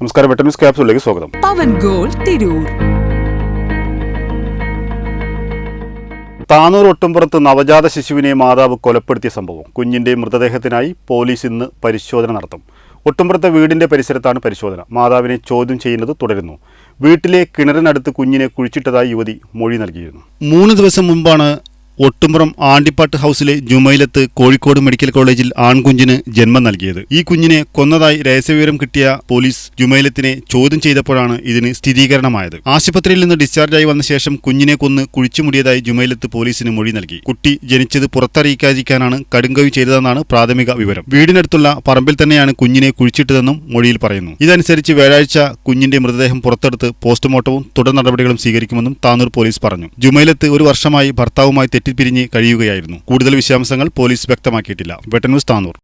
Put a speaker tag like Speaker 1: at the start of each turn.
Speaker 1: നമസ്കാരം വെട്ടൻ ന്യൂസ് ക്യാപ്സിലേക്ക് സ്വാഗതം.
Speaker 2: പവൻ ഗോൾ തിരൂർ.
Speaker 1: താനൂർ ഒട്ടുംപുറത്ത് നവജാത ശിശുവിനെ മാതാവ് കൊലപ്പെടുത്തിയ സംഭവം. കുഞ്ഞിന്റെ മൃതദേഹത്തിനായി പോലീസ് ഇന്ന് പരിശോധന നടത്തും. ഒട്ടുംപുറത്തെ വീടിന്റെ പരിസരത്താണ് പരിശോധന. മാതാവിനെ ചോദ്യം ചെയ്യുന്നത് തുടരുന്നു. വീട്ടിലെ കിണറിനടുത്ത് കുഞ്ഞിനെ കുഴിച്ചിട്ടതായി യുവതി മൊഴി നൽകിയിരുന്നു. മൂന്ന് ദിവസം മുമ്പാണ് ഒട്ടുംപുറം ആണ്ടിപ്പാട്ട് ഹൗസിലെ ജുമൈലത്ത് കോഴിക്കോട് മെഡിക്കൽ കോളേജിൽ ആൺകുഞ്ഞിന് ജന്മം നൽകിയത്. ഈ കുഞ്ഞിനെ കൊന്നതായി രഹസ്യവിവരം കിട്ടിയ പോലീസ് ജുമൈലത്തിനെ ചോദ്യം ചെയ്തപ്പോഴാണ് ഇതിന് സ്ഥിരീകരണമായത്. ആശുപത്രിയിൽ നിന്ന് ഡിസ്ചാർജായി വന്ന ശേഷം കുഞ്ഞിനെ കൊന്ന് കുഴിച്ചുമുടിയതായി ജുമൈലത്ത് പോലീസിന് മൊഴി നൽകി. കുട്ടി ജനിച്ചത് പുറത്തറിയിക്കാതിരിക്കാനാണ് കടുങ്കവി ചെയ്തതെന്നാണ് പ്രാഥമിക വിവരം. വീടിനടുത്തുള്ള പറമ്പിൽ തന്നെയാണ് കുഞ്ഞിനെ കുഴിച്ചിട്ടതെന്നും മൊഴിയിൽ പറയുന്നു. ഇതനുസരിച്ച് വ്യാഴാഴ്ച കുഞ്ഞിന്റെ മൃതദേഹം പുറത്തെടുത്ത് പോസ്റ്റ്മോർട്ടവും തുടർ നടപടികളും സ്വീകരിക്കുമെന്നും താനൂർ പോലീസ് പറഞ്ഞു. ജുമൈലത്ത് ഒരു വർഷമായി ഭർത്താവുമായി തെറ്റിപ്പിരിഞ്ഞ് കഴിയുകയായിരുന്നു. കൂടുതൽ വിശദാംശങ്ങൾ പോലീസ് വ്യക്തമാക്കിയിട്ടില്ല. വെട്ടന്യൂസ് താനൂർ.